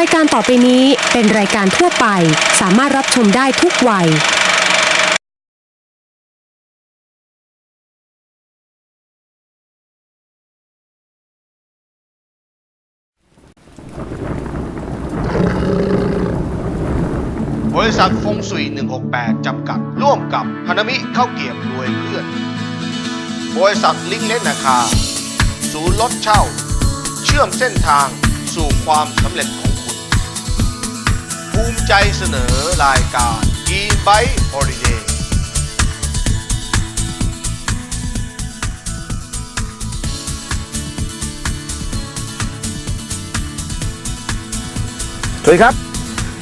รายการต่อไปนี้เป็นรายการทั่วไป สามารถรับชมได้ทุกวัย บริษัทฟงสุย168 จำกัด ร่วมกับฮานามิข้าวเกรียบรวยเพื่อน บริษัทลิงเลนนาคา ศูนย์รถเช่า เชื่อมเส้นทางสู่ความสำเร็จของ ภูมิใจเสนอรายการกีไบฮอลิเดย์สวัสดีครับ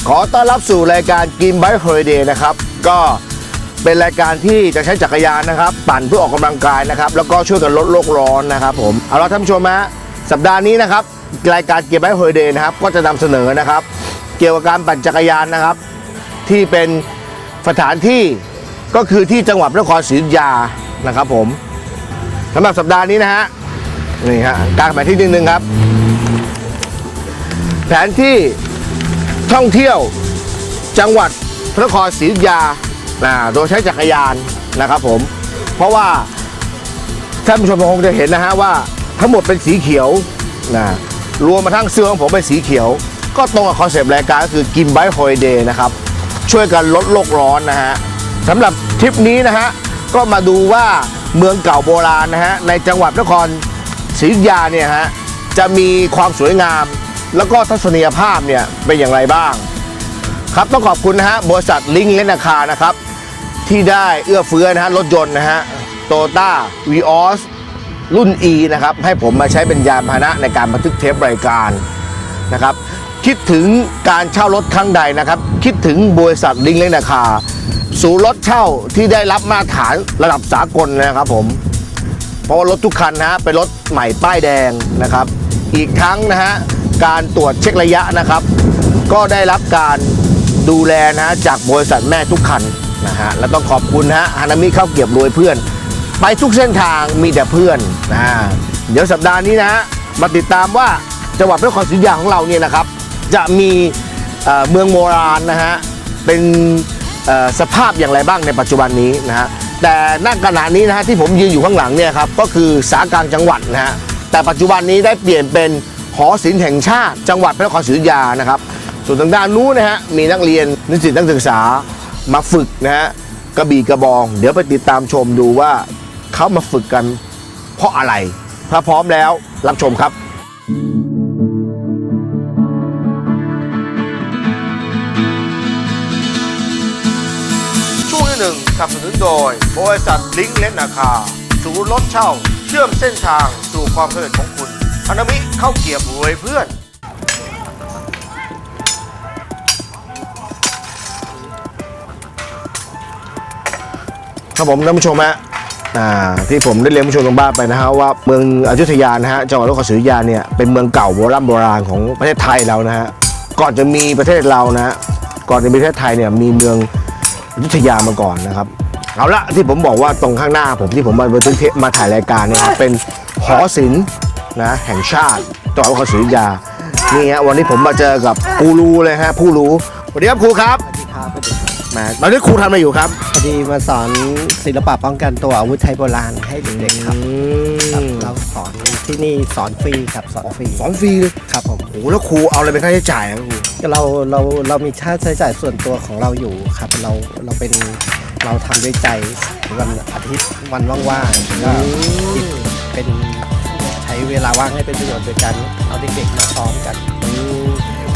ขอต้อนรับสู่รายการกินไบค์ฮอลิเดย์นะครับ ก็เป็นรายการที่จะใช้จักรยานนะครับ ปั่นเพื่อออกกำลังกายนะครับ แล้วก็ช่วยกันลดโลกร้อนนะครับผม เอาละท่านผู้ชมฮะสัปดาห์นี้นะครับ รายการกินไบค์ฮอลิเดย์นะครับ ก็จะนำเสนอนะครับ เกี่ยวกับการปั่นจักรยานนะครับ ที่เป็นสถานที่ก็คือที่จังหวัดพระนครศรีอยุธยานะครับผมสำหรับสัปดาห์นี้นะฮะนี่ฮะกางแผนที่นิดนึงครับ แผนที่ท่องเที่ยวจังหวัดพระนครศรีอยุธยาอ่าโดยใช้จักรยานนะครับผม เพราะว่าท่านผู้ชมคงจะเห็นนะฮะว่าทั้งหมดเป็นสีเขียวนะรวมมาทั้งเสื้อของผมเป็นสีเขียว ก็ตรงกับคอนเซปต์รายการก็คือกินไบค์ฮอลิเดย์นะครับ ช่วยกันลดโลกร้อนนะฮะสำหรับทริปนี้นะฮะ ก็มาดูว่าเมืองเก่าโบราณนะฮะ ในจังหวัดนครศรีอยุธยาเนี่ยฮะ จะมีความสวยงาม แล้วก็ทัศนียภาพเนี่ย เป็นอย่างไรบ้าง ครับต้องขอบคุณนะฮะ บริษัทลิงเลนนาคานะครับ ที่ได้เอื้อเฟื้อนะฮะ รถยนต์นะฮะโตต้าวีออสรุ่น E นะครับ ให้ผมมาใช้เป็นยานพาหนะในการบันทึกเทปรายการนะครับ คิดถึงการเช่ารถครั้งใดนะครับ คิดถึงบริษัทลิงเลนนาคาศูนย์รถเช่าที่ได้รับมาตรฐานระดับสากลนะครับผม เพราะว่ารถทุกคันนะฮะเป็นรถใหม่ป้ายแดงนะครับ อีกทั้งนะฮะการตรวจเช็คระยะนะครับ ก็ได้รับการดูแลนะฮะจากบริษัทแม่ทุกคันนะฮะและต้องขอบคุณนะฮะฮานามิข้าวเกรียบรวยเพื่อน ไปทุกเส้นทางมีแต่เพื่อนนะเดี๋ยวสัปดาห์นี้นะฮะมาติดตามว่าจังหวัดพระนครศรีอยุธยาของเราเนี่ยนะครับ จะมีเมืองโบราณนะฮะเป็นสภาพอย่างไรบ้างในปัจจุบันนี้นะฮะแต่ณขณะนี้นะฮะที่ผมยืนอยู่ข้างหลังเนี่ยครับก็คือสากางจังหวัดนะฮะแต่ปัจจุบันนี้ได้เปลี่ยนเป็นหอศิลป์แห่งชาติ จังหวัดพระนครศรีอยุธยานะครับส่วนทางด้านนู้นนะฮะมีนักเรียนนิสิตนักศึกษามาฝึกนะฮะกระบี่กระบอง เดี๋ยวไปติดตามชมดูว่าเขามาฝึกกันเพราะอะไร ถ้าพร้อมแล้วรับชมครับ สนับสนุนโดยบริษัทลิงเลนนาคาศูนย์รถเช่า เชื่อมเส้นทางสู่ความสำเร็จของคุณฮานามิเข้าเกียบรวยเพื่อนครับผมท่านผู้ชมฮะที่ผมได้เรียนผู้ชมทางบ้านไปนะฮะว่าเมืองอยุธยานะฮะจังหวัดนครศรีอยุธยาเนี่ยเป็นเมืองเก่าโบราณโบราณของประเทศไทยเรานะฮะก่อนจะมีประเทศเรานะฮะก่อนจะมีประเทศไทยเนี่ยมีเมือง อยุธยามาก่อนนะครับ เอาละที่ผมบอกว่าตรงข้างหน้าผมที่ผมมาบันทึกเทปมาถ่ายรายการเนี่ยครับเป็นหอศิลป์นะแห่งชาติจังหวัดนครศรีอยุธยานี่ฮะวันนี้ผมมาเจอกับกูรูเลยฮะผู้รู้สวัสดีครับครูครับสวัสดีครับสวัสดีครับแหมตอนนี้ครูทำอะไรอยู่ครับพอดีมาสอนศิลปะป้องกันตัวอาวุธไทยโบราณให้เด็กๆครับครับเราสอนที่นี่สอนฟรีครับสอนฟรีสอนฟรีเลยครับผมโอ้โหแล้วครูเอาอะไรเป็นค่าใช้จ่ายครับครู เราเราเรามีค่าใช้จ่ายส่วนตัวของเราอยู่ครับ เราเราเป็นเราทำด้วยใจวันอาทิตย์วันว่างๆก็คิดเป็นใช้เวลาว่างให้เป็นประโยชน์โดยการเอาเด็กๆมาซ้อมกัน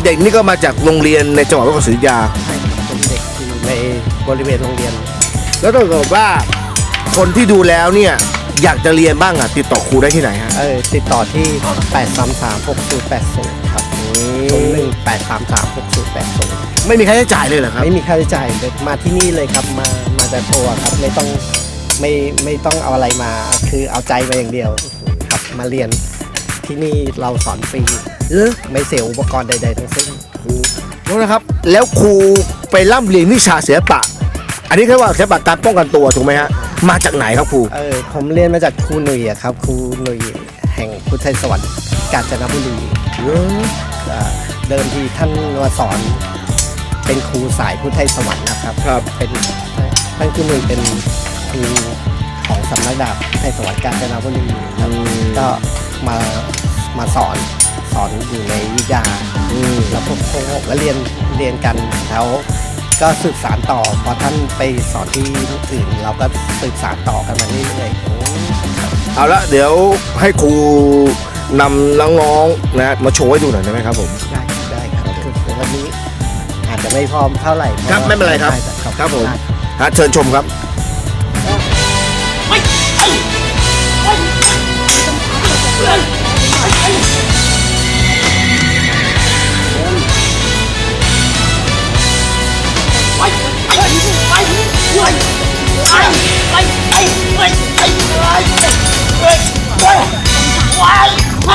เด็กนี่ก็มาจากโรงเรียนในจังหวัดพระนครศรีอยุธยา ให้เป็นเด็กอยู่ในบริเวณโรงเรียน แล้วถ้าเกิดว่าคนที่ดูแล้วเนี่ยอยากจะเรียนบ้างอะติดต่อครูได้ที่ไหนฮะ เออติดต่อที่ 8 3 3 6 0 8 0 ครับ0 1 8 3 3 6 0 8 0ไม่มีค่าใช้จ่ายเลยเหรอครับไม่มีค่าใช้จ่ายเลยมาที่นี่เลยครับมามาแต่ตัวครับไม่ต้องไม่ไม่ต้องเอาอะไรมาคือเอาใจมาอย่างเดียวครับมาเรียนที่นี่เราสอนฟรีเออไม่เสียอุปกรณ์ใด ๆ ทั้งสิ้นแล้วนะครับ แล้วครูไปร่ำเรียนวิชาศิลปะ อันนี้เรียกว่าศิลปะการป้องกันตัวถูกไหมฮะมาจากไหนครับครูเออผมเรียนมาจากครูหนุ่ยอะครับครูหนุ่ยแห่งพุทธไทยสวรรค์กาญจนบุรี เอออ่าเดิมทีท่านมาสอนเป็นครูสายพุทธไทยสวรรค์นะครับครับเป็นท่านคือหนึ่งเป็นครูของสำนักดาบไทยสวรรค์กาญจนบุรีครับก็มามาสอนสอนอยู่ในวิทยาอืมแล้วพวกพวกผมก็เรียนเรียนกันแล้วก็สืบสารต่อพอท่านไปสอนที่อื่นเราก็สืบสารต่อกันมาเรื่อยๆเอาละเดี๋ยวให้ครู นำน้องๆนะมาโชว์ให้ดูหน่อยได้ไหมครับผม ได้ได้ครับคือวันนี้อาจจะไม่พร้อมเท่าไหร่ครับไม่เป็นไรครับ ด้แต่ครับผม ได้ ฮะเชิญชมครับ เ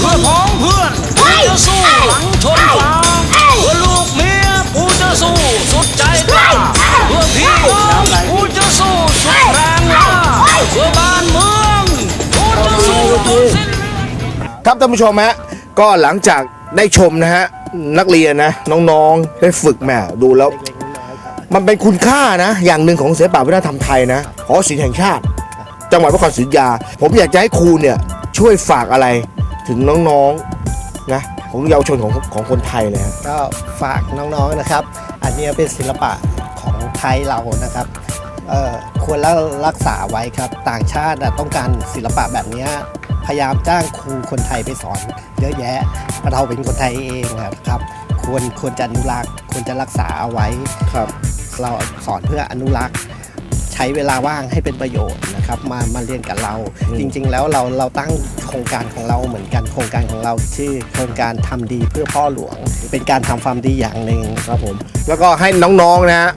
พื่อพ้องเพื่อนกูจะสู้หลังชนฟ้าเพื่อลูกเมียกูจะสู้สุดใจกล้าเพื่อพี่น้องกูจะสู้สุดแรงล้าเพื่อบ้านเมืองกูจะสู้จนสิ้น ครับท่านผู้ชมฮะก็หลังจากได้ชมนะฮะนักเรียนนะ น้องๆได้ฝึกแหมดูแล้ว มันเป็นคุณค่านะ อย่างหนึ่งของศิลปะวัฒนธรรมไทยนะหอศิลป์แห่งชาติ จังหวัดพระนครศรีอยุธยา ผมอยากจะให้ครูเนี่ยช่วยฝากอะไรถึงน้องๆนะของเยาวชนของของคนไทยเลยฮะก็ฝากน้องๆนะครับ อันนี้เป็นศิลปะของไทยเรานะครับเอ่อควรรักษาไว้ครับ ต่างชาติอะต้องการศิลปะแบบเนี้ยพยายามจ้างครูคนไทยไปสอนเยอะแยะเราเป็นคนไทยเองอะครับ ควรควรจะอนุรักษ์ควรจะรักษาเอาไว้ครับ เราสอนเพื่ออนุรักษ์ ใช้เวลาว่างให้เป็นประโยชน์นะครับมามาเรียนกับเราอืมจริง ๆ แล้วเราเราตั้งโครงการของเราเหมือนกันโครงการของเราชื่อ โครงการทำดีเพื่อพ่อหลวง เป็นการทำความดีอย่างหนึ่งครับผม แล้วก็ให้น้องๆนะฮะ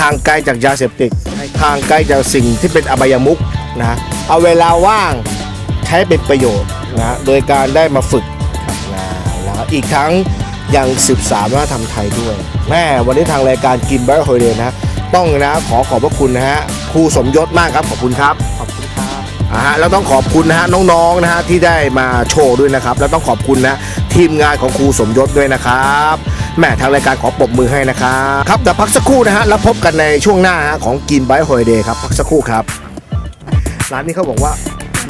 ห่างไกลจากยาเสพติดห่างไกลจากสิ่งที่เป็นอบายมุขนะเอาเวลาว่างใช้เป็นประโยชน์นะโดยการได้มาฝึกนะแล้วอีกทั้งยังสืบสานวัฒนธรรมไทยด้วยแม่วันนี้ทางรายการกินไบร์โฮเดนะ ต้องนะขอขอบพระคุณนะฮะครูสมยศมากครับขอบคุณครับขอบคุณครับอ่าฮะแล้วต้องขอบคุณนะฮะน้องๆนะฮะที่ได้มาโชว์ด้วยนะครับ แล้วต้องขอบคุณนะทีมงานของครูสมยศด้วยนะครับแหม่ทางรายการขอปรบมือให้นะครับครับแต่พักสักครู่นะฮะแล้วพบกันในช่วงหน้าฮะของกินไบท์ฮอยเดย์ครับพักสักครู่ครับร้านนี้เขาบอกว่า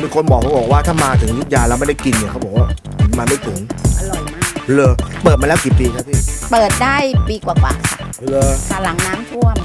มีคนบอกเขาบอกว่าถ้ามาถึงอยุทธยาแล้วไม่ได้กินเนี่ยเขาบอกว่ามาไม่ถึงอร่อยมากเลยเปิดมาแล้วกี่ปีครับพี่เปิดได้ปีกว่าๆค่ะเลยค่ะหลังน้ำท่วม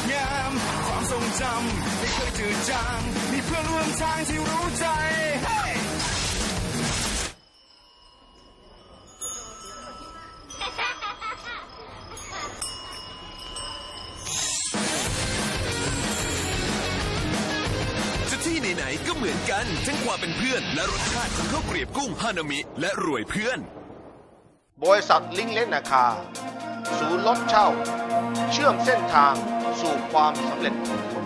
งดงาม ความทรงจำไม่เคยจืดจางมีเพื่อนร่วมทางที่รู้ใจ Hey! จะที่ไหนๆก็เหมือนกัน ทั้งความเป็นเพื่อนและรสชาติของข้าวเกรียบกุ้งฮานามิ และรวยเพื่อน บริษัทลิงก์เลนนาคา ศูนย์รถเช่า เชื่อมเส้นทาง สู่ความสำเร็จของคุณ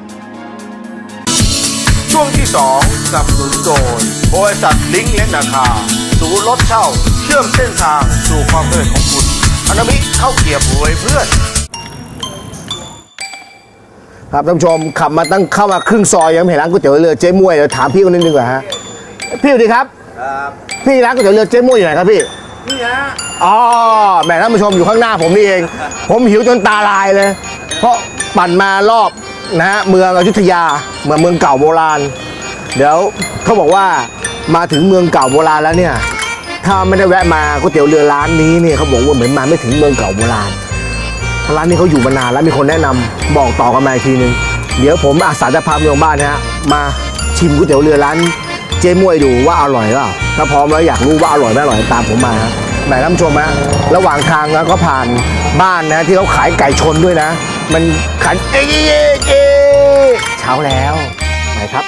ช่วงที่ 2สนับสนุนโดยบริษัทลิงก์เลนนาคา ศูนย์รถเช่า เชื่อมเส้นทางสู่ความสำเร็จของคุณอนามิเข้าเกียบรวยเพื่อน ครับท่านผู้ชมขับมาตั้งเข้ามาครึ่งซอยยังไม่เห็นร้านก๋วยเตี๋ยวเรือเจ๊มวยเดี๋ยวถามพี่คนนึงดีกว่าฮะพี่สวัสดีครับพี่ร้านก๋วยเตี๋ยวเรือเจ๊มวยอยู่ไหนครับพี่ นี่ฮะอ๋อแหมท่านผู้ชมอยู่ข้างหน้าผมนี่เอง ผมหิวจนตาลายเลย เพราะ ปั่นมารอบนะฮะเมืองอยุธยาเมือนเมืองเก่าโบราณ เดี๋ยวเขาบอกว่ามาถึงเมืองเก่าโบราณแล้วเนี่ยถ้าไม่ได้แวะมาก๋วยเตี๋ยวเรือร้านนี้เนี่ยเขาบอกว่าเหมือนมาไม่ถึงเมืองเก่าโบราณร้านนี้เขาอยู่มานานแล้วมีคนแนะนำบอกต่อกันมาอีกทีนึงเดี๋ยวผมอาสาจะพาไปโรงบ้านนะฮะมาชิมก๋วยเตี๋ยวเรือร้านเจ๊มวยดูว่าอร่อยรือเปล่าถ้าพร้อมแล้วอยากรู้ว่าอร่อยไม่อร่อยตามผมมาฮะแหมท่านชมฮะระหว่างทางนะก็ผ่านบ้านนะที่เขาขายไก่ชนด้วยนะ มันขายเอ๊ะเอ๊ะเช้าแล้วไหนครับ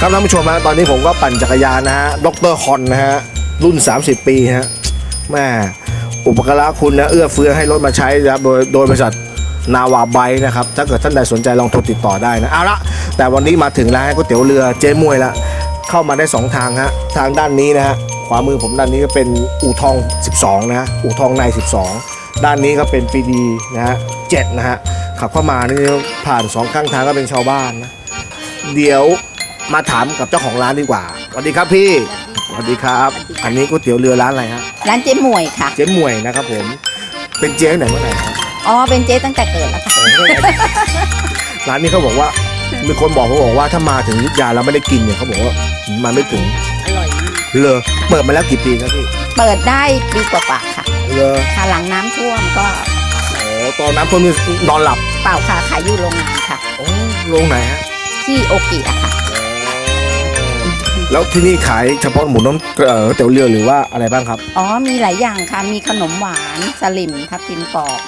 ครับท่านผู้ชมฮะตอนนี้ผมก็ปั่นจักรยานนะฮะดรฮอนนะฮะ รุ่น 30 ปีฮะแม่อุปการะคุณนะ เอื้อเฟื้อให้รถมาใช้นะครับโดยโดยบริษัทนาวาไบนะครับ ถ้าเกิดท่านใดสนใจลองโทรติดต่อได้นะ เอาละแต่วันนี้มาถึงร้านก๋วยเตี๋ยวเรือเจ๊มวยละ เข้ามาได้ 2 ทางฮะทางด้านนี้นะฮะขวามือผมด้านนี้ก็เป็นอู่ทอง 12 นะฮะอู่ทองใน 12 ด้านนี้ก็เป็นปีดีนะฮะ7นะฮะขับเข้ามานี่ผ่านสองข้างทางก็เป็นชาวบ้านนะเดี๋ยวมาถามกับเจ้าของร้านดีกว่าสวัสดีครับพี่สวัสดีครับ อันนี้ก๋วยเตี๋ยวเรือร้านอะไรฮะร้านเจ๊หมวยค่ะ เจ๊หมวยนะครับผมเป็นเจ๊ตั้งไหนเมื่อไหร่ครับอ๋อเป็นเจ๊ตั้งแต่เกิดแล้วค่ะร้านนี้เขาบอกว่า มีคนบอกเขาบอกว่าถ้ามาถึงอยุธยาแล้วไม่ได้กินเนี่ยเขาบอกว่ามาไม่ถึงอร่อยมากเลยเปิดมาแล้วกี่ปีครับพี่เปิดได้ปีกว่าๆค่ะเลยค่ะหลังน้ำท่วมก็โอ้ตอนน้ำท่วมนี่นอนหลับเปล่าค่ะขายอยู่โรงงานค่ะ โอ้โรงไหนฮะที่โอกิอะค่ะ แล้วที่นี่ขายเฉพาะหมูน้ำเอ่อก๋วยเตี๋ยวเรือหรือว่าอะไรบ้างครับ อ๋อมีหลายอย่างค่ะ มีขนมหวานสลิมทับทิมกรอบ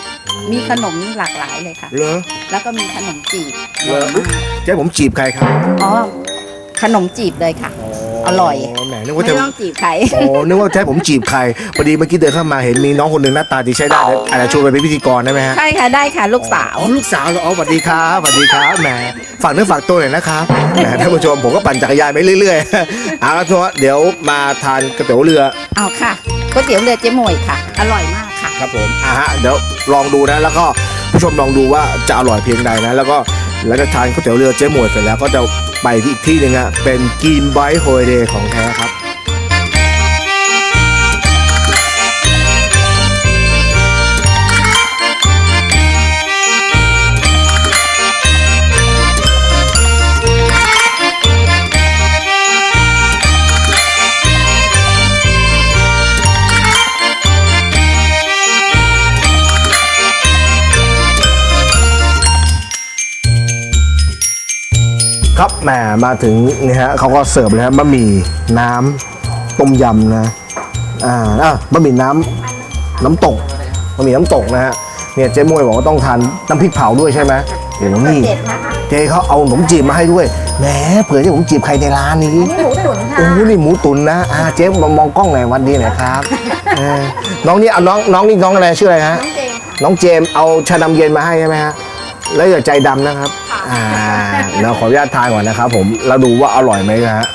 มีขนมหลากหลายเลยค่ะ เลอ แล้วก็มีขนมจีบเลอเจ๊ผมจีบใครครับอ๋อขนมจีบเลยค่ะ อร่อย แหมนึกไม่ว่าจะต้องจีบใคร โอ้นึกว่าจะให้ผมจีบใครพอดีเมื่อกี้เดินเข้ามาเห็นมีน้องคนหนึ่งหน้าตาดีใช้ได้เดี๋ยวอาจจะชวนไปเป็นพิธีกรได้ไหมฮะใช่ค่ะได้ค่ะลูกสาว อ๋อลูกสาวเหรออ๋อสวัสดีครับสวัสดีครับแหมฝากเนื้อฝากตัวหน่อยนะครับแหมท่านผู้ชมผมก็ปั่นจักรยานไปเรื่อยๆเอาละทุกคนเดี๋ยวมาทานก๋วยเตี๋ยวเรือ เอาค่ะก๋วยเตี๋ยวเรือเจ๊หมวยค่ะ อร่อยมากค่ะ ครับผมอ่าฮะ เดี๋ยวลองดูนะ แล้วก็ผู้ชมลองดูว่าจะอร่อยเพียงใดนะ แล้วก็ แล้วจะทานก๋วยเตี๋ยวเรือเจ๊หมวยเสร็จแล้วก็จะไปที่อีกที่หนึ่งอะเป็นกินไบโฮเดย์ของแท้ครับ มมาถึงนี่ฮะเขาก็เสิร์ฟเลยฮะบะหมี่น้ำต้มยำนะอ่าอะบะหมี่น้ำน้ำตกบะหมี่น้ำตกนะฮะเนี่ยเจ๊มวยบอกว่าต้องทานน้ำพริกเผาด้วยใช่ไหมเดี๋ยวนี่เด็ดนะคะเจ๊เขาเอาขนมจีบมาให้ด้วยแหมเผื่อจะผมจีบใครในร้านนี้นี่หมูตุ๋นค่ะโอ้โหนี่หมูตุ๋นนะอ่าเจ๊มามองกล้องหน่อยวันดีหน่อยครับเออน้องนี่เอาน้องน้องนี่น้องอะไรชื่ออะไรฮะน้องเจมส์ค่ะน้องเจมส์เอาชานมเย็นมาให้ใช่ไหมฮะแล้วอย่าใจดำนะครับ อ่าเราขออนุญาตทานก่อนนะครับผมเราดูว่าอร่อยไหมนะฮะ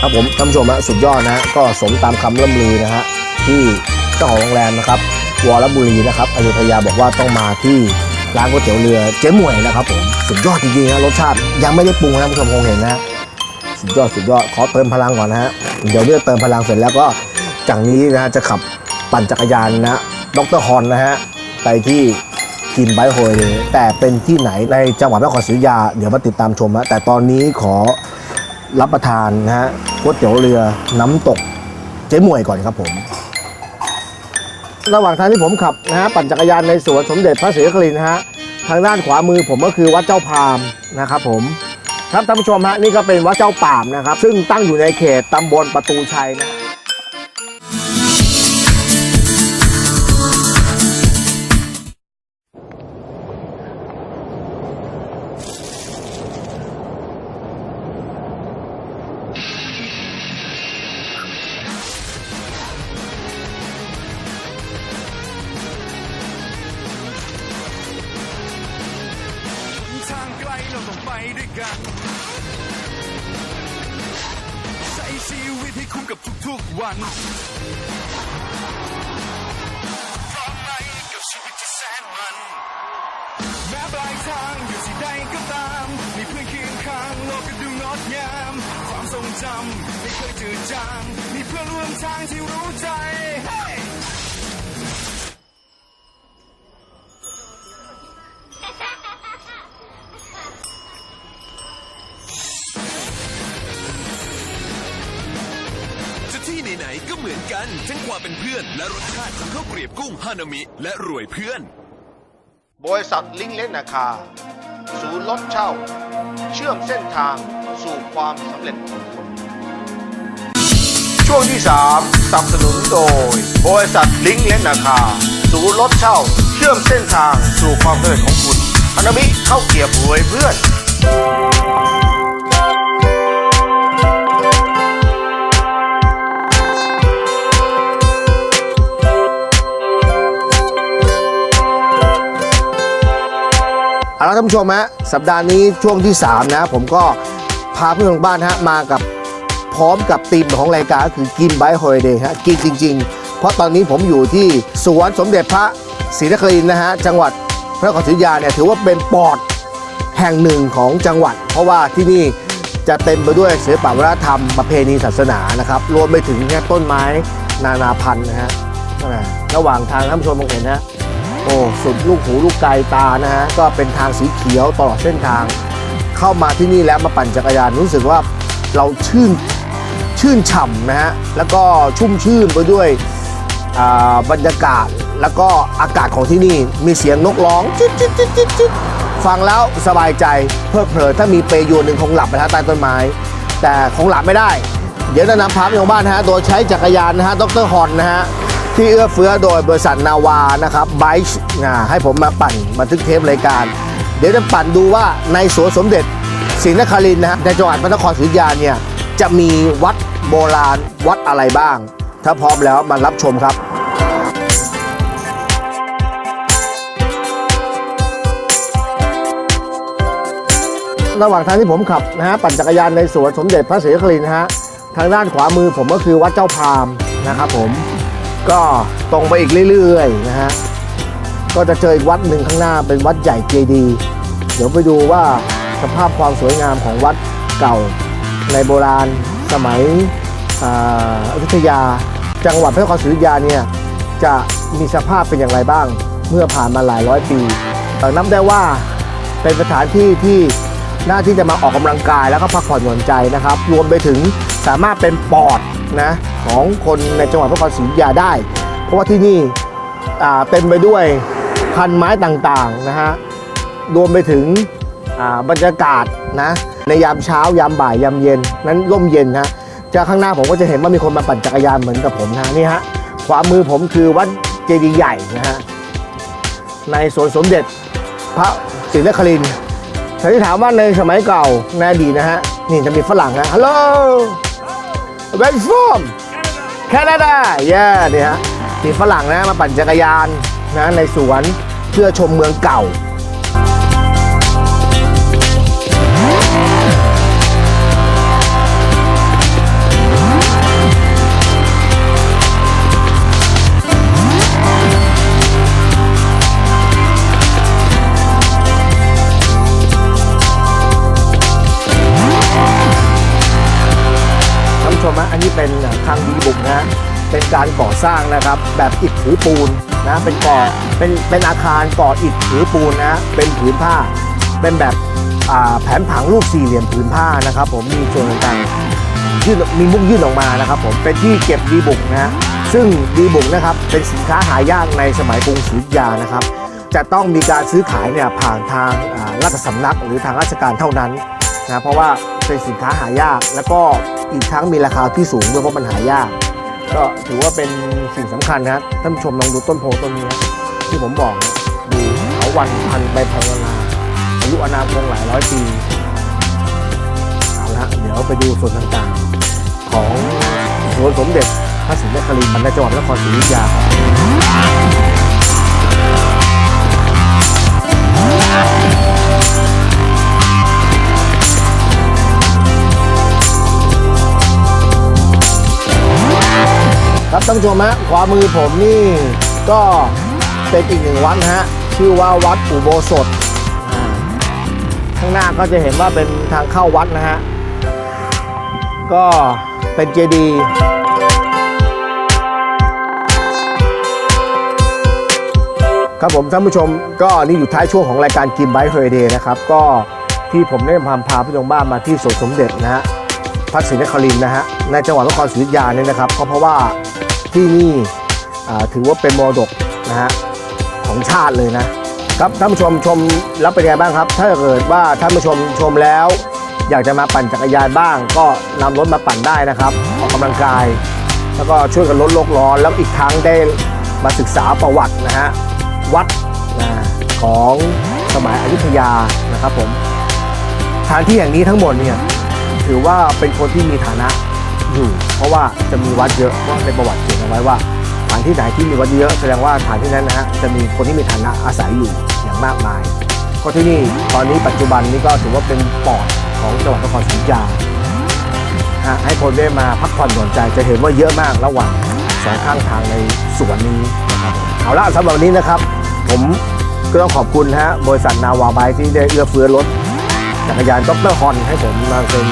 ครับผมท่านผู้ชมฮะสุดยอดนะฮะก็สมตามคำล่ำลือนะฮะที่เจ้าของโรงแรมนะครับวรบุรีนะครับอยุธยาบอกว่าต้องมาที่ร้านก๋วยเตี๋ยวเรือเจ๊หมวยนะครับผมสุดยอดจริงๆนะรสชาติยังไม่ได้ปรุงนะท่านผู้ชมคงเห็นนะฮะ สุดยอดสุดยอดขอเติมพลังก่อนนะฮะเดี๋ยวเลือกเติมพลังเสร็จแล้วก็จากนี้นะฮะจะขับปั่นจักรยานนะฮะดรฮอนนะฮะไปที่กินไบโฮยเลยแต่เป็นที่ไหนในจังหวัดนครศรีอยุธยาเดี๋ยวมาติดตามชมนะแต่ตอนนี้ขอรับประทานนะฮะก๋วยเตี๋ยวเรือน้ำตกเจ๊มวยก่อนครับผม ระหว่างทางที่ผมขับนะฮะปั่นจักรยานในสวนสมเด็จพระศรีนครินทร์นะฮะทางด้านขวามือผมก็คือวัดเจ้าพามนะครับผม ครับท่านผู้ชมฮะนี่ก็เป็นวัดเจ้าป่ามนะครับ ซึ่งตั้งอยู่ในเขตตำบลประตูชัยนะทางไกลเราต้องไปด้วยกัน ทุกวันพร้อมไหมกับชีวิตที่แสนมัน แม้ปลายทางอยู่ที่ใดก็ตาม มีเพื่อนเคียงข้างโลกก็ดูงดงาม ความทรงจำไม่เคยจืดจาง มีเพื่อนร่วมทางที่รู้ใจ ไหนๆก็เหมือนกัน ทั้งความเป็นเพื่อนและรสชาติของข้าวเกรียบกุ้งฮานามิ และรวยเพื่อน บริษัทลิงเลนนาคา ศูนย์รถเช่า เชื่อมเส้นทางสู่ความสำเร็จของคุณช่วงที่ 3สนับสนุนโดย บริษัทลิงเลนนาคา ศูนย์รถเช่า เชื่อมเส้นทางสู่ความสำเร็จของคุณฮานามิเข้าวเกียบรวยเพื่อน ท่านผู้ชมฮะสัปดาห์นี้ช่วงที่ 3 นะ ผมก็พาเพื่อนทางบ้านฮะมากับพร้อมกับทีมของรายการก็คือกินไบฮอลิเดย์ฮะกินจริง ๆ เพราะตอนนี้ผมอยู่ที่สวนสมเด็จพระศรีนครินทร์นะฮะจังหวัดพระนครศรีอยุธยาเนี่ยถือว่าเป็นปอดแห่งหนึ่งของจังหวัด เพราะว่าที่นี่จะเต็มไปด้วยศิลปวัฒนธรรมประเพณีศาสนานะครับรวมไปถึงเนี่ยต้นไม้นานาพันธุ์นะฮะระหว่างทางท่านผู้ชมมองเห็นนะ โอ้สุดลูกหูลูกไกลตานะฮะก็เป็นทางสีเขียวตลอดเส้นทาง เข้ามาที่นี่แล้วมาปั่นจักรยานรู้สึกว่าเราชื่นชื่นฉ่ำนะฮะแล้วก็ชุ่มชื่นไปด้วยบรรยากาศแล้วก็อากาศของที่นี่มีเสียงนกร้องจิ๊ดจิ๊ดจิ๊ดจิ๊ดจิ๊ดฟังแล้วสบายใจเพลิดเพลินถ้ามีเปย์โยนหนึ่งคงหลับไปฮะใต้ต้นไม้ แต่คงหลับไม่ได้ เดี๋ยวจะนำพาไปของบ้านนะฮะโดยใช้จักรยานนะฮะดรฮอนนะฮะ ที่เอื้อเฟื้อโดยบริษัทนาวานะครับไบค์ให้ผมมาปั่นบันทึกเทปรายการ เดี๋ยวจะปั่นดูว่าในสวนสมเด็จศรีนครินนะฮะในจังหวัดพระนครศรีอยุธยาเนี่ยจะมีวัดโบราณวัดอะไรบ้าง ถ้าพร้อมแล้วมารับชมครับระหว่างทางที่ผมขับนะฮะปั่นจักรยานในสวนสมเด็จพระศรีนครินทร์นะฮะทางด้านขวามือผมก็คือวัดเจ้าพามนะครับผม ก็ตรงไปอีกเรื่อยๆนะฮะก็จะเจออีกวัดหนึ่งข้างหน้าเป็นวัดใหญ่เจดีย์เดี๋ยวไปดูว่าสภาพความสวยงามของวัดเก่าในโบราณสมัยอยุธยา จังหวัดพระนครศรีอยุธยาเนี่ยจะมีสภาพเป็นอย่างไรบ้าง เมื่อผ่านมาหลายร้อยปีแต่นับได้ว่าเป็นสถานที่ที่น่าที่จะมาออกกำลังกายแล้วก็พักผ่อนหย่อนใจนะครับ รวมไปถึงสามารถเป็นปอดนะ ของคนในจังหวัดพระนครศรีอยุธยาได้ เพราะว่าที่นี่เต็มไปด้วยพันไม้ต่างๆนะฮะรวมไปถึงบรรยากาศนะในยามเช้ายามบ่ายยามเย็น นั้นร่มเย็นฮะจากข้างหน้าผมก็จะเห็นว่ามีคนมาปั่นจักรยานเหมือนกับผมนะนี่ฮะขวามือผมคือวัดเจดีย์ใหญ่นะฮะในสวนสมเด็จพระศรีนครินทร์ถ้าที่ถามว่าในสมัยเก่าในอดีตนะฮะนี่จะมีฝรั่งนะฮัลโหล where you from แคนาดาเย่เนี่ยฮะมีฝรั่งนะมาปั่นจักรยานนะในสวนเพื่อชมเมืองเก่า อันนี้เป็นทางดีบุกนะเป็นการก่อสร้างนะครับแบบอิฐถือปูนนะเป็นก่อเป็นเป็นอาคารก่ออิฐถือปูนนะเป็นผืนผ้า เป็นแบบแผนผังรูปสี่เหลี่ยมผืนผ้านะครับผมมีส่วนต่างยื่นมีมุกยื่นออกมานะครับผมเป็นที่เก็บดีบุกนะซึ่งดีบุกนะครับเป็นสินค้าหายากในสมัยกรุงศรีอยุธยานะครับ จะต้องมีการซื้อขายเนี่ยผ่านทางราชสำนักหรือทางราชการเท่านั้นนะเพราะว่า เป็นสินค้าหายาก แล้วก็อีกทั้งมีราคาที่สูงด้วยเพราะมันหายาก ก็ถือว่าเป็นสิ่งสำคัญนะท่านผู้ชมลองดูต้นโพต้นนี้นะที่ผมบอกดูเขาวันพันใบพันนาอายุอานาคงหลายร้อยปีเอาละเดี๋ยวไปดูส่วนต่างๆ ของสวนสมเด็จพระศรีนครินทร์ในจังหวัดนครศรีอยุธยาครับ ครับท่านผู้ชมฮะขวามือผมนี่ก็เป็นอีกหนึ่งวัดฮะชื่อว่าวัดอุโบสถข้างหน้าก็จะเห็นว่าเป็นทางเข้าวัดนะฮะก็เป็นเจดีย์ครับผมท่านผู้ชมก็นี่อยู่ท้ายช่วงของรายการกินไบท์เฮอร์เดย์นะครับ ก็ที่ผมได้พาพาพี่ชมบ้านมาที่สวนสมเด็จนะฮะ พพระศรีนครินนะฮะในจังหวัดนครศรีอยุธยาเนี่ยนะครับก็เพราะว่าที่นี่ถือว่าเป็นมรดกนะฮะของชาติเลยนะครับท่านผู้ชมชมแล้วเป็นไงบ้างครับ ถ้าเกิดว่าท่านผู้ชมชมแล้ว อยากจะมาปั่นจักรยานบ้าง ก็นำรถมาปั่นได้นะครับออกกำลังกาย แล้วก็ช่วยกันลดโลกร้อนแล้วอีกครั้งได้มาศึกษาประวัตินะฮะวัดนะของสมัยอยุธยานะครับผมสถานที่แห่งนี้ทั้งหมดเนี่ย ถือว่าเป็นคนที่มีฐานะอยู่ เพราะว่าจะมีวัดเยอะเพราะในประวัติเขียนเอาไว้ว่าฐานที่ไหนที่มีวัดเยอะแสดงว่าฐานที่นั้นนะฮะจะมีคนที่มีฐานะอาศัยอยู่อย่างมากมายก็ที่นี่ตอนนี้ปัจจุบันนี้ก็ถือว่าเป็นปอดของจังหวัดนครศรีอยุธยาฮะให้คนได้มาพักผ่อนหย่อนใจจะเห็นว่าเยอะมากระหว่างสองข้างทางในสวนนี้นะครับเอาละสำหรับวันนี้นะครับ ผมก็ต้องขอบคุณนะฮะบริษัทนาวาไบค์ที่ได้เอื้อเฟื้อรถ จักรยานด็อกเตอร์ฮอนให้ผมมาเป็น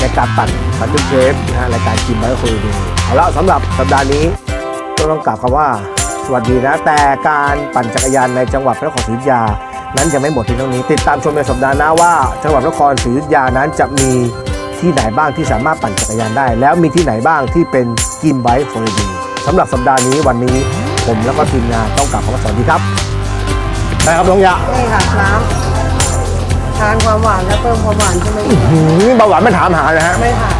ในการปั่นบันทึกเทปนะฮะรายการกินไบค์คุยดีเอาละสำหรับสัปดาห์นี้ก็ต้องกล่าวคำว่า สวัสดีนะ แต่การปั่นจักรยานในจังหวัดพระนครศรีอยุธยา นั้นยังไม่หมดเพียงเท่านี้ ติดตามชมในสัปดาห์หน้าว่า จังหวัดพระนครศรีอยุธยานั้นจะมีที่ไหนบ้างที่สามารถปั่นจักรยานได้ แล้วมีที่ไหนบ้างที่เป็นกินไบค์โฟร์ดีสำหรับสัปดาห์นี้วันนี้ผมแล้วก็ทีมงานต้องกลับขอสวัสดีครับได้ครับน้องยะนี่ค่ะน้ำ ทานความหวานและเพิ่มความหวานใช่ไหมหืมเบาหวานไม่ถามหานะฮะ ไม่ค่ะ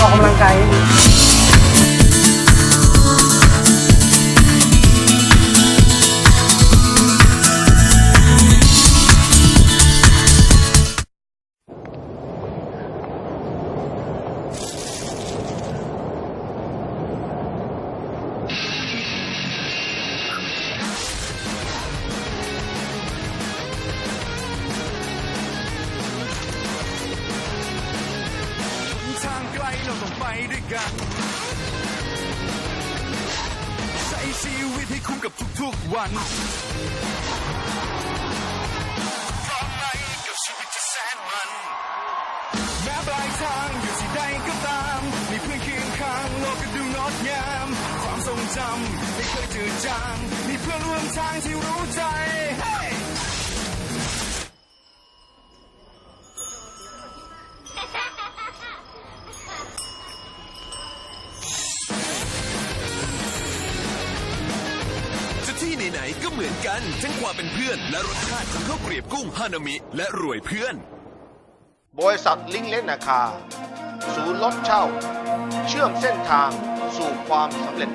ออกกำลังกาย ทางอยู่ที่ใดก็ตาม มีเพื่อนเคียงข้างโลกก็ดูงดงาม ความทรงจำไม่เคยจืดจาง มีเพื่อนร่วมทางที่รู้ใจ Hey! ที่ไหนๆก็เหมือนกัน ทั้งความเป็นเพื่อนและรสชาติของข้าวเกรียบกุ้งฮานามิ และรวยเพื่อน บริษัทลิงเลนนาคา ศูนย์รถเช่า เชื่อมเส้นทางสู่ความสำเร็จ